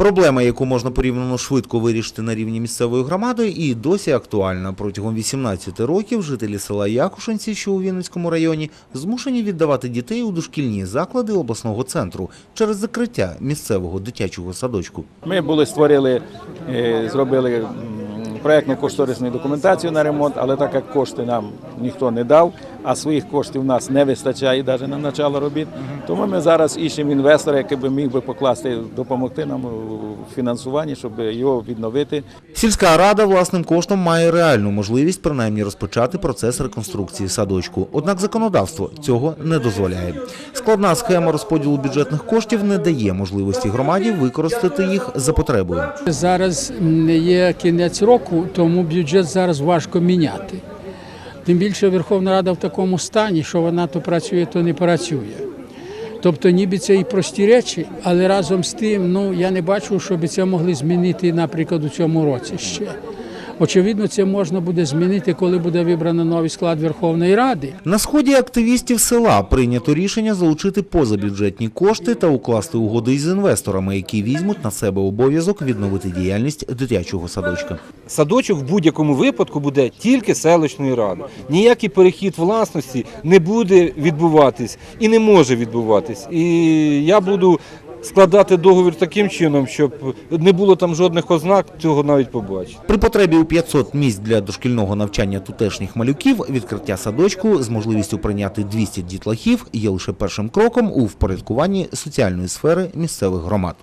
Проблема, яку можна порівняно швидко вирішити на рівні місцевої громади, і досі актуальна. Протягом 18 років жителі села Якушинці, що у Вінницькому районі, змушені віддавати дітей у дошкільні заклади обласного центру через закриття місцевого дитячого садочку. Ми були створили, е, зробили м, проектну кошторисну документацію на ремонт, але так як кошти нам ніхто не дав, а своїх коштів у нас не вистачає навіть на начало робіт, тому ми зараз іщемо інвестора, який би міг би покласти, допомогти нам у фінансуванні, щоб його відновити. Сільська рада власним коштом має реальну можливість принаймні розпочати процес реконструкції садочку. Однак законодавство цього не дозволяє. Складна схема розподілу бюджетних коштів не дає можливості громаді використати їх за потребою. Зараз не є кінець року, тому бюджет зараз важко міняти. Тим більше Верховна Рада в такому стані, що вона то працює, то не працює. Тобто, ніби це і прості речі, але разом з тим, ну я не бачу, щоб це могли змінити, наприклад, у цьому році ще. Очевидно, це можна буде змінити, коли буде вибрано новий склад Верховної Ради. На сході активістів села прийнято рішення залучити позабюджетні кошти та укласти угоди із інвесторами, які візьмуть на себе обов'язок відновити діяльність дитячого садочка. Садочок в будь-якому випадку буде тільки селищної ради. Ніякий перехід власності не буде відбуватись і не може відбуватись. І я буду складати договір таким чином, щоб не було там жодних ознак цього навіть побачити. При потребі у 500 місць для дошкільного навчання тутешніх малюків відкриття садочку з можливістю прийняти 200 дітлахів є лише першим кроком у впорядкуванні соціальної сфери місцевих громад.